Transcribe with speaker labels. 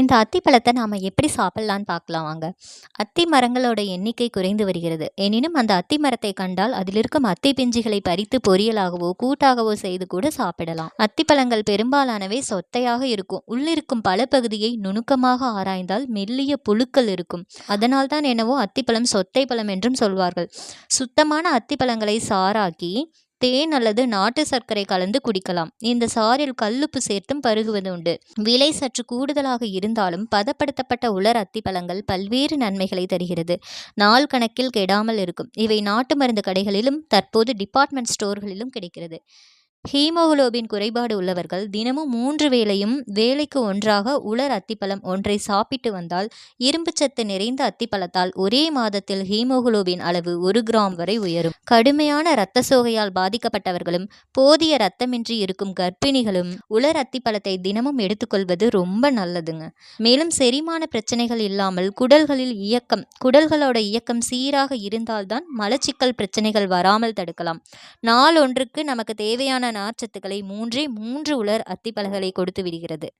Speaker 1: இந்த அத்திப்பழத்தை நாம் எப்படி சாப்பிட்லான்னு பார்க்கலாம் வாங்க. அத்தி மரங்களோட எண்ணிக்கை குறைந்து வருகிறது. எனினும் அந்த அத்தி மரத்தை கண்டால் அதில் இருக்கும் அத்தி பிஞ்சுகளை பறித்து பொரியலாகவோ கூட்டாகவோ செய்து கூட சாப்பிடலாம். அத்திப்பழங்கள் பெரும்பாலானவை சொத்தையாக இருக்கும். உள்ளிருக்கும் பல பகுதியை நுணுக்கமாக ஆராய்ந்தால் மெல்லிய புழுக்கள் இருக்கும். அதனால் தான் என்னவோ அத்திப்பழம் சொத்தை பழம் என்றும் சொல்வார்கள். சுத்தமான அத்திப்பழங்களை சாராக்கி தேன் அல்லது நாட்டு சர்க்கரை கலந்து குடிக்கலாம். இந்த சாறில் கல்லுப்பு சேர்த்தும் பருகுவது உண்டு. விலை சற்று கூடுதலாக இருந்தாலும் பதப்படுத்தப்பட்ட உலர் அத்திப்பழங்கள் பல்வேறு நன்மைகளை தருகிறது. நாள் கணக்கில் கெடாமல் இருக்கும். இவை நாட்டு மருந்து கடைகளிலும் தற்போது டிபார்ட்மெண்ட் ஸ்டோர்களிலும் கிடைக்கிறது. ஹீமோகுளோபின் குறைபாடு உள்ளவர்கள் தினமும் மூன்று வேளையும் வேலைக்கு ஒன்றாக உலர் அத்திப்பழம் ஒன்றை சாப்பிட்டு வந்தால் இரும்புச்சத்து நிறைந்த அத்திப்பழத்தால் ஒரே மாதத்தில் ஹீமோகுளோபின் அளவு ஒரு கிராம் வரை உயரும். கடுமையான இரத்த சோகையால் பாதிக்கப்பட்டவர்களும் போதிய இரத்தமின்றி இருக்கும் கர்ப்பிணிகளும் உலர் அத்திப்பழத்தை தினமும் எடுத்துக்கொள்வது ரொம்ப நல்லதுங்க. மேலும் செரிமான பிரச்சனைகள் இல்லாமல் குடல்களில் இயக்கம் குடல்களோட இயக்கம் சீராக இருந்தால்தான் மலச்சிக்கல் பிரச்சனைகள் வராமல் தடுக்கலாம். நாள் ஒன்றுக்கு நமக்கு தேவையான நார்ச்சத்துக்களை மூன்றே மூன்று உலர் அத்திப்பழங்களை கொடுத்து விடுகிறது.